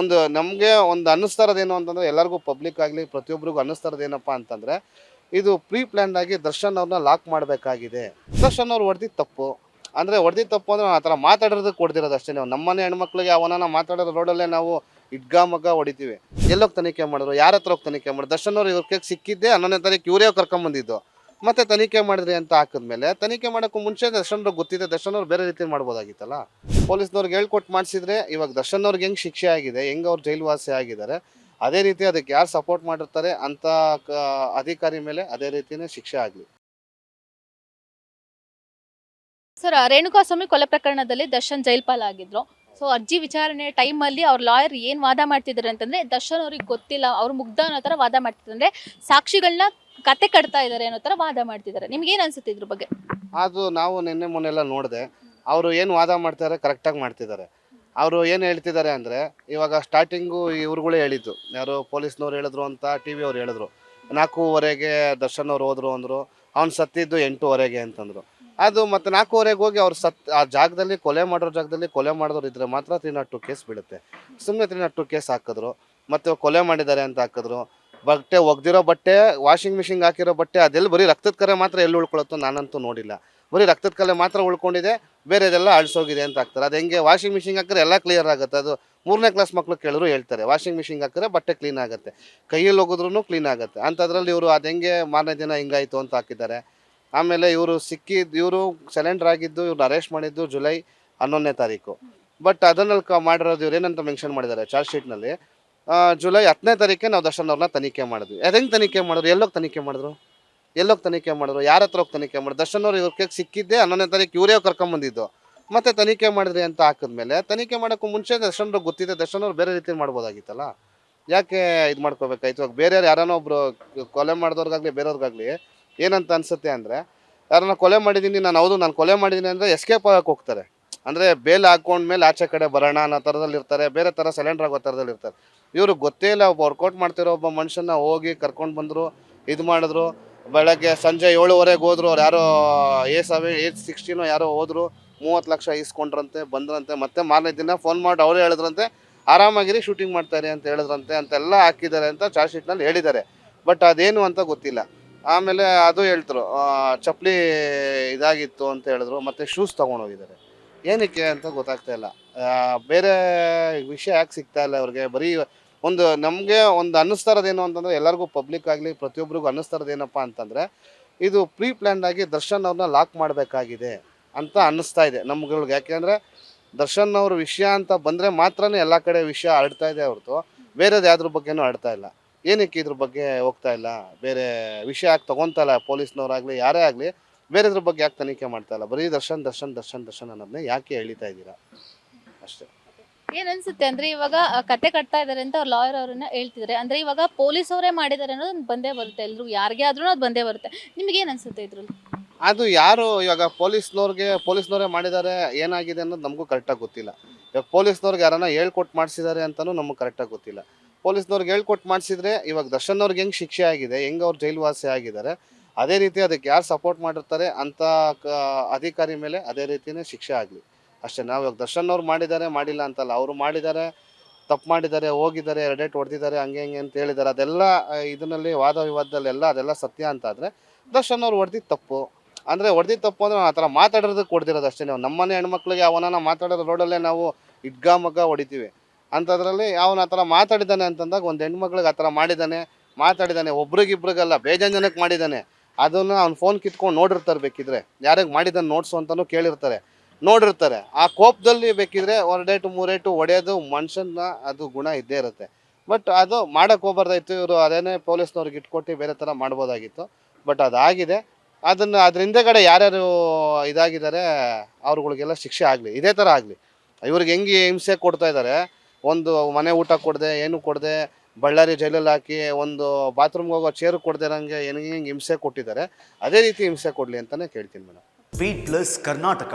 ಒಂದು ನಮಗೆ ಒಂದು ಅನ್ನಿಸ್ತಾ ಇರೋದೇನು ಅಂತಂದರೆ ಎಲ್ಲರಿಗೂ ಪಬ್ಲಿಕ್ ಆಗಲಿ ಪ್ರತಿಯೊಬ್ಬರಿಗೂ ಅನ್ನಿಸ್ತಾ ಇರೋದೇನಪ್ಪ ಅಂತಂದ್ರೆ ಇದು ಪ್ರೀ ಪ್ಲ್ಯಾನ್ಡ್ ಆಗಿ ದರ್ಶನ್ ಅವ್ರನ್ನ ಲಾಕ್ ಮಾಡಬೇಕಾಗಿದೆ. ದರ್ಶನ್ ಅವ್ರು ಹೊಡೆದಿದ್ದು ತಪ್ಪು. ಅಂದರೆ ಹೊಡೆದಿದ್ದು ತಪ್ಪು ಅಂದರೆ ಆ ಥರ ಮಾತಾಡೋದಕ್ಕೆ ಹೊಡೆದಿರೋದು ಅಷ್ಟೇ ನಾವು ನಮ್ಮನೆ ಹೆಣ್ಮಕ್ಳಿಗೆ ಅವನನ್ನು ಮಾತಾಡೋದು ರೋಡಲ್ಲೇ ನಾವು ಇಡ್ಗ ಮಗ್ಗ ಹೊಡಿತೀವಿ. ಎಲ್ಲೋಗಿ ತನಿಖೆ ಮಾಡಿದ್ರು? ಯಾರ ಹತ್ರ ಹೋಗಿ ತನಿಖೆ ಮಾಡಿದ್ರು? ದರ್ಶನ್ ಅವ್ರು ಇವ್ರ ಕೈಗೆ ಸಿಕ್ಕಿದ್ದೆ ಹನ್ನೊಂದನೇ ತಾರೀಕು ಇವರೇ ಕರ್ಕೊಂಬಂದಿದ್ದು. ಮತ್ತೆ ತನಿಖೆ ಮಾಡಿದ್ರಿ ಅಂತ ಹಾಕಿದ್ಮೇಲೆ ತನಿಖೆ ಮಾಡೋಕ್ಕೂ ಮುಂಚೆ ದರ್ಶನ್ ಗೊತ್ತಿದೆ. ದರ್ಶನ್ ಅವ್ರು ಬೇರೆ ರೀತಿ ಮಾಡ್ಬೋದಾಗಿತ್ತಲ್ಲ? ಪೊಲೀಸ್ನವ್ರಿಗೆ ಹೇಳ್ಕೊಟ್ಟು ಮಾಡಿಸಿದ್ರೆ ಇವಾಗ ದರ್ಶನ್ ಅವ್ರಿಗೆ ಹೆಂಗೆ ಶಿಕ್ಷೆ ಆಗಿದೆ, ಹೆಂಗೆ ಅವ್ರು ಜೈಲುವಾಸಿ ಆಗಿದ್ದಾರೆ, ಅದೇ ರೀತಿ ಅದಕ್ಕೆ ಯಾರು ಸಪೋರ್ಟ್ ಮಾಡಿರ್ತಾರೆ ಅಂತ ಅಧಿಕಾರಿ ಮೇಲೆ ಅದೇ ರೀತಿನೇ ಶಿಕ್ಷೆ ಆಗಲಿ. ಸರ್ ರೇಣುಕಾಸ್ವಾಮಿ ಕೊಲೆ ಪ್ರಕರಣದಲ್ಲಿ ದರ್ಶನ್ ಜೈಲ್ ಪಾಲಾಗಿದ್ರು ಸೊ ಅರ್ಜಿ ವಿಚಾರಣೆ ಟೈಮಲ್ಲಿ ಅವ್ರ ಲಾಯರ್ ಏನು ವಾದ ಮಾಡ್ತಿದ್ದಾರೆ ಅಂತಂದ್ರೆ ದರ್ಶನ್ ಅವ್ರಿಗೆ ಗೊತ್ತಿಲ್ಲ, ಅವ್ರು ಮುಗ್ಧ ಅನ್ನೋ ಥರ ವಾದ ಮಾಡ್ತಿದ್ದಾರೆ ಸಾಕ್ಷಿಗಳನ್ನ ಕತೆ ಕಟ್ತಾ ಇದ್ದಾರೆ ಅನ್ನೋ ಥರ ವಾದ ಮಾಡ್ತಿದ್ದಾರೆ ನಿಮ್ಗೆ ಏನು ಅನ್ಸುತ್ತೆ ಇದ್ರ ಬಗ್ಗೆ? ಅದು ನಾವು ನಿನ್ನೆ ಮೊನ್ನೆಲ್ಲ ನೋಡಿದೆ, ಅವರು ಏನು ವಾದ ಮಾಡ್ತಾರೆ ಕರೆಕ್ಟಾಗಿ ಮಾಡ್ತಿದ್ದಾರೆ ಅವರು ಏನು ಹೇಳ್ತಿದ್ದಾರೆ ಅಂದರೆ, ಇವಾಗ ಸ್ಟಾರ್ಟಿಂಗು ಇವ್ರುಗಳೇ ಹೇಳಿದ್ದು. ಯಾರು ಪೊಲೀಸ್ನವ್ರು ಹೇಳಿದ್ರು ಅಂತ ಟಿ ವಿ ಅವ್ರು ಹೇಳಿದ್ರು. ನಾಲ್ಕೂವರೆಗೆ ದರ್ಶನ್ ಅವ್ರು ಹೋದ್ರು ಅಂದರು, ಅವ್ನು ಸತ್ತಿದ್ದು ಎಂಟೂವರೆಗೆ ಅಂತಂದರು. ಅದು ಮತ್ತೆ ನಾಲ್ಕೂವರೆಗೆ ಹೋಗಿ ಅವ್ರು ಸತ್ ಆ ಜಾಗದಲ್ಲಿ ಕೊಲೆ ಮಾಡಿರೋ ಜಾಗದಲ್ಲಿ ಕೊಲೆ ಮಾಡಿದವ್ರು ಇದ್ರೆ ಮಾತ್ರ ತ್ರೀ ನಾಟ್ ಟು ಕೇಸ್ ಬೀಳುತ್ತೆ. ಸುಮ್ಮನೆ ತ್ರೀ ನಾಟ್ ಟು ಕೇಸ್ ಹಾಕಿದ್ರು. ಮತ್ತೆ ಕೊಲೆ ಮಾಡಿದ್ದಾರೆ ಅಂತ ಹಾಕಿದ್ರು. ಬಟ್ಟೆ ಒಗ್ದಿರೋ ಬಟ್ಟೆ ವಾಷಿಂಗ್ ಮಿಷಿನ್ ಹಾಕಿರೋ ಬಟ್ಟೆ, ಅದೆಲ್ಲ ಬರೀ ರಕ್ತದ ಕರೆ ಮಾತ್ರ ಎಲ್ಲಿ ಉಳ್ಕೊಳತ್ತೋ ನಾನಂತೂ ನೋಡಿಲ್ಲ. ಬರೀ ರಕ್ತದ ಕಲೆ ಮಾತ್ರ ಉಳ್ಕೊಂಡಿದೆ, ಬೇರೆದೆಲ್ಲ ಅಳಿಸೋಗಿದೆ ಅಂತ ಹಾಕ್ತಾರೆ. ಅದು ಹೆಂಗೆ ವಾಷಿಂಗ್ ಮಿಷಿನ್ ಹಾಕಿದ್ರೆ ಎಲ್ಲ ಕ್ಲಿಯರ್ ಆಗುತ್ತೆ. ಅದು ಮೂರನೇ ಕ್ಲಾಸ್ ಮಕ್ಳು ಕೇಳಿದ್ರು ಹೇಳ್ತಾರೆ ವಾಷಿಂಗ್ ಮಿಷಿನ್ ಹಾಕಿದ್ರೆ ಬಟ್ಟೆ ಕ್ಲೀನ್ ಆಗುತ್ತೆ. ಕೈಯಲ್ಲಿ ಹೋಗಿದ್ರು ಕ್ಲೀನ್ ಆಗುತ್ತೆ. ಅಂಥದ್ರಲ್ಲಿ ಇವರು ಅದು ಹೆಂಗೆ ಮಾರನೇ ದಿನ ಹಿಂಗಾಯ್ತು ಅಂತ ಹಾಕಿದ್ದಾರೆ. ಆಮೇಲೆ ಇವರು ಸಿಕ್ಕಿದ್ದು ಇವರು ಸೆಲೆಂಡರ್ ಆಗಿದ್ದು ಇವ್ರನ್ನ ಅರೆಸ್ಟ್ ಮಾಡಿದ್ದು ಜುಲೈ ಹನ್ನೊಂದನೇ ತಾರೀಕು. ಬಟ್ ಅದನ್ನಲ್ಲಿ ಕ ಮಾಡಿರೋದು ಇವ್ರು ಏನಂತ ಮೆನ್ಷನ್ ಮಾಡಿದ್ದಾರೆ ಚಾರ್ಜ್ ಶೀಟ್ನಲ್ಲಿ ಜುಲೈ ಹತ್ತನೇ ತಾರೀಕೆ ನಾವು ದರ್ಶನ್ ಅವ್ರನ್ನ ತನಿಖೆ ಮಾಡಿದ್ವಿ. ಹೆಂಗೆ ತನಿಖೆ ಮಾಡಿದ್ರು? ಎಲ್ಲೋಗಿ ತನಿಖೆ ಮಾಡಿದ್ರು? ಎಲ್ಲೋಗಿ ತನಿಖೆ ಮಾಡಿದ್ರು? ಯಾರ ಹತ್ರ ಹೋಗಿ ತನಿಖೆ ಮಾಡಿದ್ರು? ದರ್ಶನ್ ಅವ್ರು ಇವ್ರಿಗೆ ಸಿಕ್ಕಿದ್ದೆ ಹನ್ನೊಂದನೇ ತಾರೀಕು ಇವರೇ ಕರ್ಕೊಂಬಂದಿದ್ದು. ಮತ್ತೆ ತನಿಖೆ ಮಾಡಿದ್ರಿ ಅಂತ ಹಾಕಿದ್ಮೇಲೆ ತನಿಖೆ ಮಾಡೋಕ್ಕೂ ಮುಂಚೆ ದರ್ಶನ್ ಅವ್ರಿಗೆ ಗೊತ್ತಿದೆ, ದರ್ಶನ್ ಅವ್ರು ಬೇರೆ ರೀತಿ ಮಾಡ್ಬೋದಾಗಿತ್ತಲ್ಲ? ಯಾಕೆ ಇದು ಮಾಡ್ಕೋಬೇಕಾಯ್ತು? ಇವಾಗ ಬೇರೆಯವ್ರು ಯಾರನ್ನೋ ಒಬ್ರು ಕೊಲೆ ಮಾಡಿದವ್ರಿಗಾಗಲಿ, ಬೇರೆಯವ್ರಿಗಾಗಲಿ ಏನಂತ ಅನ್ಸುತ್ತೆ ಅಂದರೆ, ಯಾರನ್ನ ಕೊಲೆ ಮಾಡಿದ್ದೀನಿ, ನಾನು ಹೌದು, ನಾನು ಕೊಲೆ ಮಾಡಿದ್ದೀನಿ ಅಂದರೆ ಎಸ್ಕೇಪ್ ಆಗಕ್ಕೆ ಹೋಗ್ತಾರೆ. ಅಂದರೆ ಬೇಲ್ ಹಾಕೊಂಡ್ಮೇಲೆ ಆಚೆ ಕಡೆ ಬರೋಣ ಅನ್ನೋ ಥರದಲ್ಲಿ ಇರ್ತಾರೆ, ಬೇರೆ ಥರ ಸೆಲೆಂಡರ್ ಆಗೋ ಥರದಲ್ಲಿ ಇರ್ತಾರೆ. ಇವರು ಗೊತ್ತೇ ಇಲ್ಲ, ಒಬ್ಬ ವರ್ಕೌಟ್ ಮಾಡ್ತಿರೋ ಒಬ್ಬ ಮನುಷ್ಯನ ಹೋಗಿ ಕರ್ಕೊಂಡು ಬಂದರು, ಇದು ಮಾಡಿದ್ರು, ಬೆಳಗ್ಗೆ ಸಂಜೆ ಏಳುವರೆಗೆ ಹೋದ್ರು, ಅವ್ರು ಯಾರೋ ಎ ಸೆವೆನ್ ಏಟ್ ಸಿಕ್ಸ್ಟೀನೋ ಯಾರೋ ಹೋದ್ರು, ಮೂವತ್ತು ಲಕ್ಷ ಇಸ್ಕೊಂಡ್ರಂತೆ ಬಂದ್ರಂತೆ, ಮತ್ತೆ ಮಾರನೇ ದಿನ ಫೋನ್ ಮಾಡಿ ಅವರೇ ಹೇಳಿದ್ರಂತೆ, ಆರಾಮಾಗಿರಿ ಶೂಟಿಂಗ್ ಮಾಡ್ತಾರೆ ಅಂತ ಹೇಳಿದ್ರಂತೆ, ಅಂತೆಲ್ಲ ಹಾಕಿದ್ದಾರೆ ಅಂತ ಚಾರ್ಜ್ ಶೀಟ್ನಲ್ಲಿ ಹೇಳಿದ್ದಾರೆ. ಬಟ್ ಅದೇನು ಅಂತ ಗೊತ್ತಿಲ್ಲ. ಆಮೇಲೆ ಅದು ಹೇಳ್ತರು ಚಪ್ಪಲಿ ಇದಾಗಿತ್ತು ಅಂತ ಹೇಳಿದ್ರು, ಮತ್ತೆ ಶೂಸ್ ತೊಗೊಂಡೋಗಿದ್ದಾರೆ. ಏನಕ್ಕೆ ಅಂತ ಗೊತ್ತಾಗ್ತಾ ಇಲ್ಲ. ಬೇರೆ ವಿಷಯ ಯಾಕೆ ಸಿಗ್ತಾ ಇಲ್ಲ ಅವ್ರಿಗೆ? ಬರೀ ಒಂದು ನಮಗೆ ಒಂದು ಅನ್ನಿಸ್ತಾ ಇರೋದೇನು ಅಂತಂದ್ರೆ, ಎಲ್ಲರಿಗೂ ಪಬ್ಲಿಕ್ ಆಗಲಿ ಪ್ರತಿಯೊಬ್ಬರಿಗೂ ಅನ್ನಿಸ್ತಾ ಇರೋದೇನಪ್ಪ ಅಂತಂದ್ರೆ, ಇದು ಪ್ರೀ ಪ್ಲ್ಯಾನ್ ಆಗಿ ದರ್ಶನ್ ಅವ್ರನ್ನ ಲಾಕ್ ಮಾಡಬೇಕಾಗಿದೆ ಅಂತ ಅನ್ನಿಸ್ತಾ ಇದೆ ನಮ್ಗಳಿಗೆ. ಯಾಕೆಂದರೆ ದರ್ಶನ್ ಅವ್ರ ವಿಷಯ ಅಂತ ಬಂದರೆ ಮಾತ್ರನೇ ಎಲ್ಲ ಕಡೆ ವಿಷಯ ಹರಡ್ತಾ ಇದೆ ಹೊರತು, ಬೇರೆದು ಯಾವ್ದ್ರ ಬಗ್ಗೆನೂ ಹರಡ್ತಾ ಇಲ್ಲ. ಏನಕ್ಕೆ ಇದ್ರ ಬಗ್ಗೆ ಹೋಗ್ತಾ ಇಲ್ಲ? ಬೇರೆ ವಿಷಯ ಯಾಕೆ ತಗೊಂತಲ್ಲ ಇಲ್ಲ ಪೊಲೀಸ್ನವರಾಗಲಿ ಯಾರೇ ಆಗಲಿ ಬೇರೆ ಇದ್ರ ಬಗ್ಗೆ ಯಾಕೆ ತನಿಖೆ ಮಾಡ್ತಾ ಇಲ್ಲ? ಬರೀ ದರ್ಶನ್ ದರ್ಶನ್ ದರ್ಶನ್ ದರ್ಶನ್ ಅನ್ನೋದನ್ನ ಯಾಕೆ ಎಳಿತಾ ಇದ್ದೀರಾ? ಅಷ್ಟೇ. ಏನ್ ಅನ್ಸುತ್ತೆ ಅಂದ್ರೆ ಇವಾಗ ಆ, ಕತೆ ಕಟ್ತಾ ಇದಾರೆ ಅಂತ ಅವ್ರ ಲಾಯರ್ ಅವ್ರನ್ನ ಹೇಳ್ತಿದ್ದಾರೆ ಅಂದ್ರೆ ಇವಾಗ ಪೊಲೀಸ್ ಅವರೇ ಮಾಡಿದ್ದಾರೆ ಅನ್ನೋದು ಬಂದೇ ಬರುತ್ತೆ. ಎಲ್ರು ಯಾರಿಗೆ ಆದ್ರೂ ಅದು ಬಂದೇ ಬರುತ್ತೆ. ನಿಮ್ಗೆ ಏನ್ ಅನ್ಸುತ್ತೆ ಇದ್ರಲ್ಲಿ? ಅದು ಯಾರು ಇವಾಗ ಪೊಲೀಸ್ನವ್ರಿಗೆ ಪೊಲೀಸ್ನವರೇ ಮಾಡಿದ್ದಾರೆ ಏನಾಗಿದೆ ಅನ್ನೋದು ನಮಗೂ ಕರೆಕ್ಟಾಗಿ ಗೊತ್ತಿಲ್ಲ. ಇವಾಗ ಪೊಲೀಸ್ನವ್ರಿಗೆ ಯಾರನ್ನ ಹೇಳ್ಕೊಟ್ಟು ಮಾಡಿಸಿದ್ದಾರೆ ಅಂತಲೂ ನಮಗೆ ಕರೆಕ್ಟಾಗಿ ಗೊತ್ತಿಲ್ಲ. ಪೊಲೀಸ್ನವ್ರಿಗೆ ಹೇಳ್ಕೊಟ್ಟು ಮಾಡಿಸಿದ್ರೆ ಇವಾಗ ದರ್ಶನ್ ಅವ್ರಿಗೆ ಹೆಂಗೆ ಶಿಕ್ಷೆ ಆಗಿದೆ, ಹೆಂಗೆ ಅವ್ರು ಜೈಲ್ವಾಸಿ ಆಗಿದ್ದಾರೆ, ಅದೇ ರೀತಿ ಅದಕ್ಕೆ ಯಾರು ಸಪೋರ್ಟ್ ಮಾಡಿರ್ತಾರೆ ಅಂತ ಅಧಿಕಾರಿ ಮೇಲೆ ಅದೇ ರೀತಿಯೇ ಶಿಕ್ಷೆ ಆಗಲಿ. ಅಷ್ಟೇ, ನಾವು ಇವಾಗ ದರ್ಶನ್ ಅವ್ರು ಮಾಡಿದ್ದಾರೆ, ಮಾಡಿಲ್ಲ ಅಂತಲ್ಲ, ಅವರು ಮಾಡಿದ್ದಾರೆ, ತಪ್ಪು ಮಾಡಿದ್ದಾರೆ, ಹೋಗಿದ್ದಾರೆ ಎರಡೇಟ್ ಹೊಡೆದಿದ್ದಾರೆ, ಹಂಗೆ ಹಂಗೆ ಅಂತ ಹೇಳಿದ್ದಾರೆ, ಅದೆಲ್ಲ ಇದರಲ್ಲಿ ವಾದ ವಿವಾದದಲ್ಲೆಲ್ಲ ಅದೆಲ್ಲ ಸತ್ಯ ಅಂತ ಆದರೆ ದರ್ಶನ್ ಅವ್ರು ಹೊಡೆದಿದ್ದು ತಪ್ಪು. ಅಂದರೆ ಹೊಡೆದಿದ್ದು ತಪ್ಪು ಅಂದರೆ ಆ ಥರ ಮಾತಾಡೋದಕ್ಕೆ ಹೊಡೆದಿರೋದು ಅಷ್ಟೇ ನಾವು ನಮ್ಮನೆ ಹೆಣ್ಮಕ್ಳಿಗೆ ಅವನನ್ನು ಮಾತಾಡೋದು ರೋಡಲ್ಲೇ ನಾವು ಇಡ್ಗಾಮಗ್ಗ ಹೊಡಿತೀವಿ. ಅಂಥದ್ರಲ್ಲಿ ಅವನ ಆ ಥರ ಮಾತಾಡಿದ್ದಾನೆ ಅಂತಂದಾಗ ಒಂದು ಹೆಣ್ಮಕ್ಳಿಗೆ ಆ ಥರ ಮಾಡಿದ್ದಾನೆ ಮಾತಾಡಿದ್ದಾನೆ ಒಬ್ರಿಗಿಬ್ರಿಗಲ್ಲ ಬೇಜಾನ್ ಜನಕ್ಕೆ ಮಾಡಿದ್ದಾನೆ ಅದನ್ನು ಅವ್ನು ಫೋನ್ ಕಿತ್ಕೊಂಡು ನೋಡಿರ್ತಾರೆ ಬೇಕಿದ್ರೆ. ಯಾರಿಗೆ ಮಾಡಿದ್ದಾನೆ ನೋಡ್ಸು ಅಂತಲೂ ಕೇಳಿರ್ತಾರೆ. ನೋಡಿರ್ತಾರೆ. ಆ ಕೋಪದಲ್ಲಿ ಬೇಕಿದ್ರೆ ಒರಡೇಟು ಮೂರೇಟು ಒಡೆಯೋದು ಮನುಷ್ಯನ ಅದು ಗುಣ ಇದ್ದೇ ಇರುತ್ತೆ. ಬಟ್ ಅದು ಮಾಡೋಕ್ಕೆ ಹೋಗ್ಬಾರ್ದಾಯ್ತು. ಇವರು ಅದೇನೇ ಪೊಲೀಸ್ನವ್ರಿಗೆ ಇಟ್ಕೊಟ್ಟು ಬೇರೆ ಥರ ಮಾಡ್ಬೋದಾಗಿತ್ತು. ಬಟ್ ಅದಾಗಿದೆ. ಅದನ್ನು ಅದ್ರ ಹಿಂದೆಗಡೆ ಯಾರ್ಯಾರು ಇದಾಗಿದ್ದಾರೆ, ಅವ್ರುಗಳಿಗೆಲ್ಲ ಶಿಕ್ಷೆ ಆಗಲಿ, ಇದೇ ಥರ ಆಗಲಿ. ಇವ್ರಿಗೆ ಹೆಂಗೆ ಹಿಂಸೆ ಕೊಡ್ತಾ ಇದ್ದಾರೆ ಒಂದು ಮನೆ ಊಟ ಕೊಡದೆ, ಏನು ಕೊಡದೆ, ಬಳ್ಳಾರಿ ಜೈಲಲ್ಲಿ ಹಾಕಿ ಒಂದು ಬಾತ್ರೂಮ್ಗೆ ಹೋಗೋ ಚೇರು ಕೊಡದೆ ನನಗೆ ಹೆಂಗೆ ಹಿಂಸೆ ಕೊಟ್ಟಿದ್ದಾರೆ. ಅದೇ ರೀತಿ ಹಿಂಸೆ ಕೊಡಲಿ ಅಂತಲೇ ಕೇಳ್ತೀನಿ ಮೇಡಮ್ ಬೀಟ್ ಪ್ಲಸ್ ಕರ್ನಾಟಕ